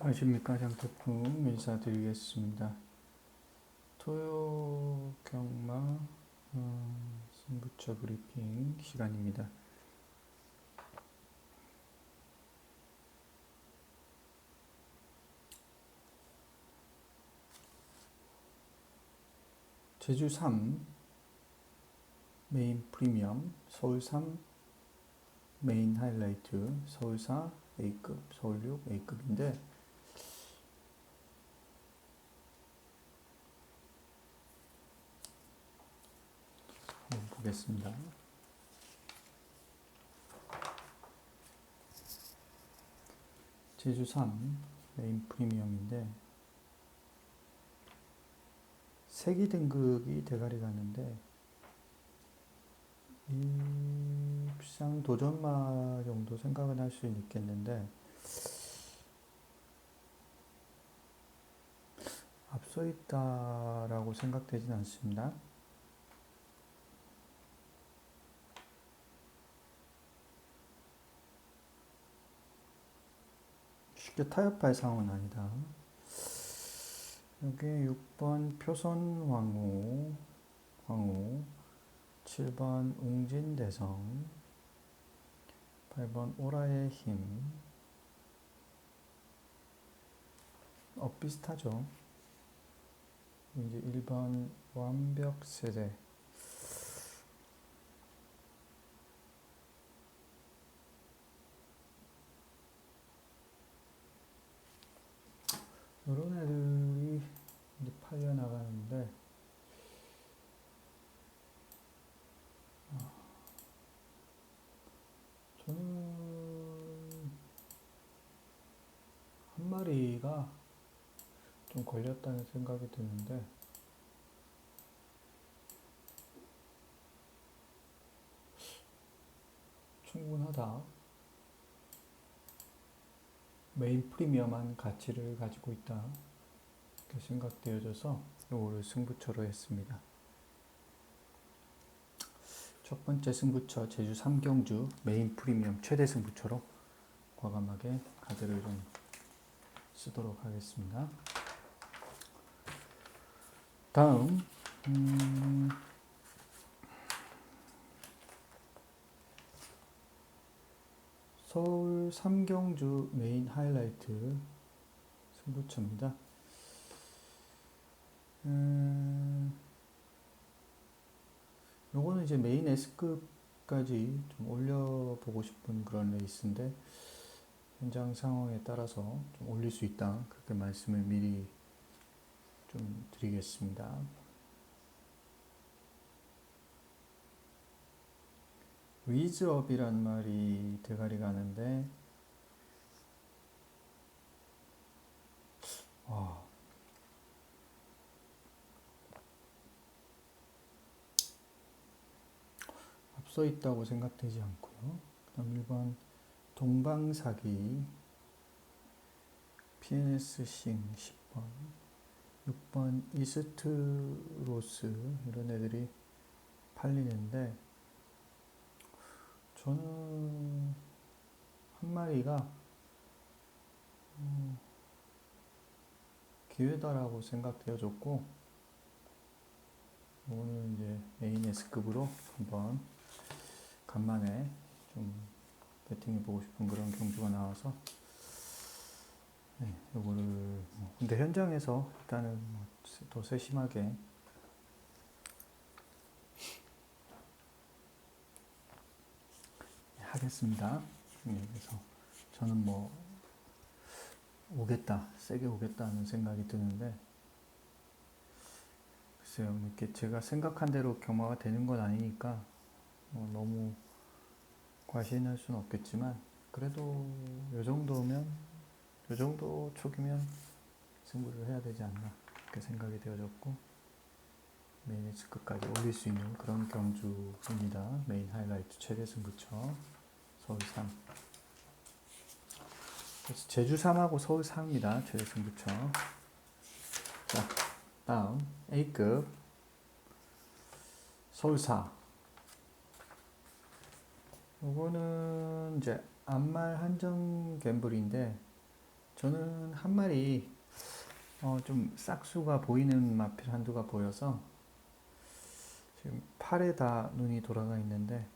안녕하십니까 장태풍 인사드리겠습니다. 토요 경마 어, 승부처 브리핑 시간입니다. 제주 3 메인 프리미엄 서울 3 메인 하이라이트 서울 4 A급 서울 6 A급인데 보겠습니다. 제주 3 메인 프리미엄인데 세기 등급이 대가리 가는데 입상 도전마 정도 생각은 할 수 있겠는데 앞서 있다라고 생각되진 않습니다. 쉽게 타협할 상황은 아니다. 여기 6번 표선 황후, 황후, 7번 웅진대성, 8번 오라의 힘, 어, 비슷하죠. 이제 1번 완벽 세대, 이런 애들이 이제 팔려 나가는데 아, 저는 한 마리가 좀 걸렸다는 생각이 드는데 충분하다. 메인 프리미엄한 가치를 가지고 있다. 이렇게 생각되어져서 이거를 승부처로 했습니다. 첫 번째 승부처 제주 삼경주 메인 프리미엄 최대 승부처로 과감하게 카드를 좀 쓰도록 하겠습니다. 다음 음, 서울 삼경주 메인 하이라이트 승부처입니다. 음, 요거는 이제 메인 S급까지 좀 올려보고 싶은 그런 레이스인데 현장 상황에 따라서 좀 올릴 수 있다 그렇게 말씀을 미리 좀 드리겠습니다. 위즈업이란 말이 대가리 가는데 와 앞서 있다고 생각되지 않고요. 그다음 1번 동방사기 PNS 싱 10번 6번 이스트로스 이런 애들이 팔리는데 저는 한 마리가 음, 기회다라고 생각되어졌고 오늘 이제 메인 S급으로 한번 간만에 좀 배팅해 보고 싶은 그런 경주가 나와서 네, 요거를 뭐 근데 현장에서 일단은 뭐더 세심하게 하겠습니다. 네, 그래서 저는 뭐 오겠다, 세게 오겠다는 생각이 드는데 글쎄요, 이렇게 제가 생각한 대로 경마가 되는 건 아니니까 뭐 너무 과신할 수는 없겠지만 그래도 요 정도면 요 정도 초기면 승부를 해야 되지 않나 그렇게 생각이 되어졌고 메인 S급까지 올릴 수 있는 그런 경주입니다. 하이라이트 최대 승부처 서울 3 그래서 제주 3하고 서울 4입니다. 최대 승부처 자 다음 A급. 서울 4 요거는 이제 암말 한정 갬블인데 저는 한 마리 어, 좀 싹수가 보이는 마필 한두가 보여서 지금 팔에 다 눈이 돌아가 있는데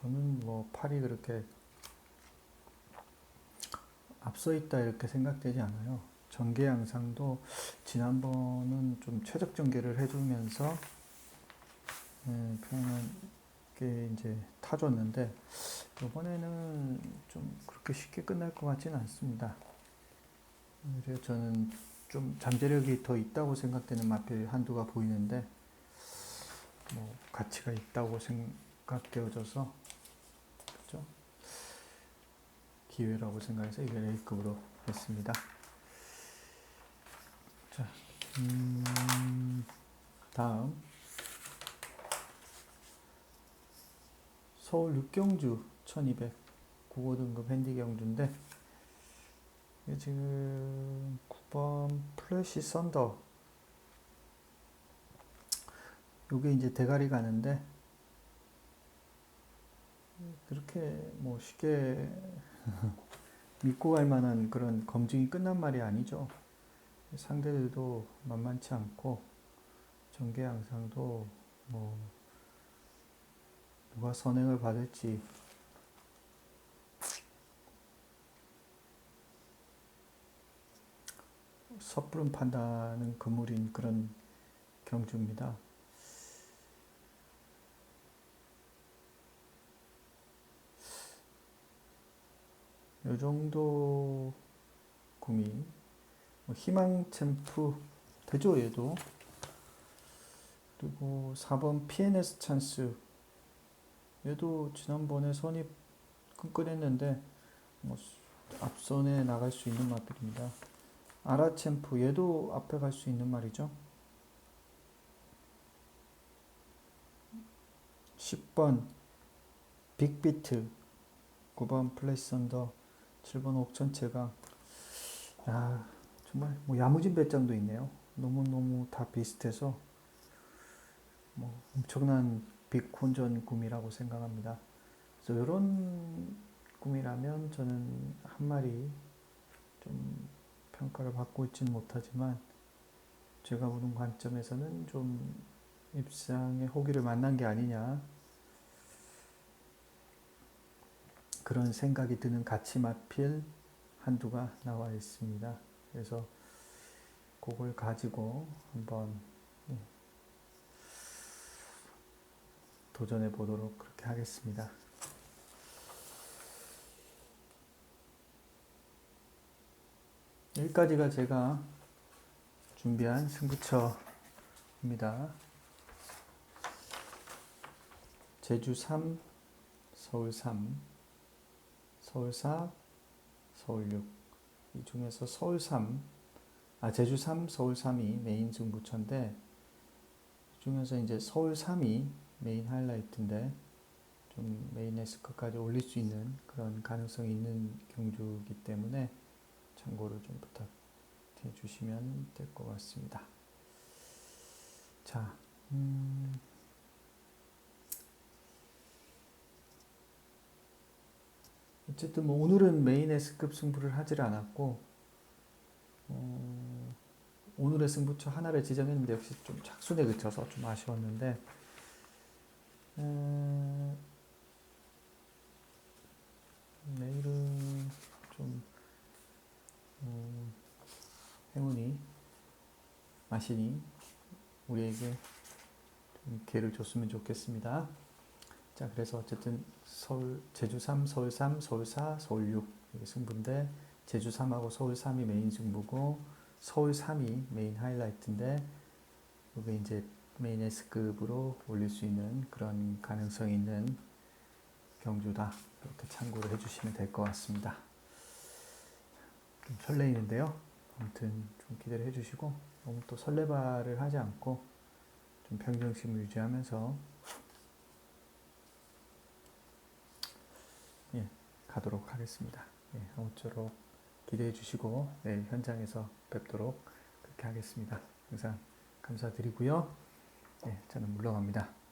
저는 뭐 팔이 그렇게 앞서 있다 이렇게 생각되지 않아요. 전개 양상도 지난번은 좀 최적 전개를 해주면서 예, 편하게 이제 타줬는데 이번에는 좀 그렇게 쉽게 끝날 것 같지는 않습니다. 오히려 저는 좀 잠재력이 더 있다고 생각되는 마필 한두가 보이는데 뭐 가치가 있다고 생각되어져서 그렇죠? 기회라고 생각해서 이걸 A급으로 했습니다. 자, 음, 다음 서울 육경주 1200 국어 등급 핸디 경주인데 이게 지금 9번 플래시 썬더 요게 이제 대가리 가는데 그렇게 뭐 쉽게 믿고 갈 만한 그런 검증이 끝난 말이 아니죠. 상대들도 만만치 않고 전개 양상도 뭐 누가 선행을 받을지 섣부른 판단은 그물인 그런 경주입니다. 이 정도 구미 뭐 희망 챔프 되죠 얘도 그리고 4번 PNS 찬스 얘도 지난번에 선입 끈끈했는데 뭐 앞선에 나갈 수 있는 맛들입니다. 아라 챔프 얘도 앞에 갈 수 있는 말이죠. 10번 빅비트 9번 플레이스 언더 7번 옥천체가 야 정말 뭐 야무진 배짱도 있네요. 너무너무 다 비슷해서 뭐 엄청난 빅콘전 꿈이라고 생각합니다. 그래서 이런 꿈이라면 저는 한 마리 좀 평가를 받고 있지는 못하지만 제가 보는 관점에서는 좀 입상의 호기를 만난 게 아니냐 그런 생각이 드는 가치 마필 한두가 나와 있습니다. 그래서 그걸 가지고 한번 예, 도전해 보도록 그렇게 하겠습니다. 여기까지가 제가 준비한 승부처입니다. 제주 3, 서울 3, 서울 4, 서울 6. 이 중에서 서울 3, 아, 제주 3, 서울 3이 메인 승부처인데, 이 중에서 이제 서울 3이 메인 하이라이트인데, 좀 메인 에스커까지 올릴 수 있는 그런 가능성이 있는 경주이기 때문에, 참고를 좀 부탁해 주시면 될 것 같습니다. 자, 음, 어쨌든 뭐 오늘은 메인 S급 승부를 하질 않았고, 어, 오늘의 승부처 하나를 지정했는데 역시 좀 착순에 그쳐서 좀 아쉬웠는데, 에, 내일은 좀 음, 행운이 마신이 우리에게 좀 기회를 줬으면 좋겠습니다. 자, 그래서 어쨌든 서울 제주 3, 서울 3, 서울 4, 서울 6 이게 승부인데 제주 3하고 서울 3이 메인 승부고 서울 3이 메인 하이라이트인데 이게 이제 메인 S급으로 올릴 수 있는 그런 가능성이 있는 경주다. 이렇게 참고를 해주시면 될 것 같습니다. 좀 설레이는데요. 아무튼 좀 기대를 해주시고 너무 또 설레발을 하지 않고 좀 평정심을 유지하면서 예, 가도록 하겠습니다. 예, 아무쪼록 기대해 주시고 내일 현장에서 뵙도록 그렇게 하겠습니다. 항상 감사드리고요. 예, 저는 물러갑니다.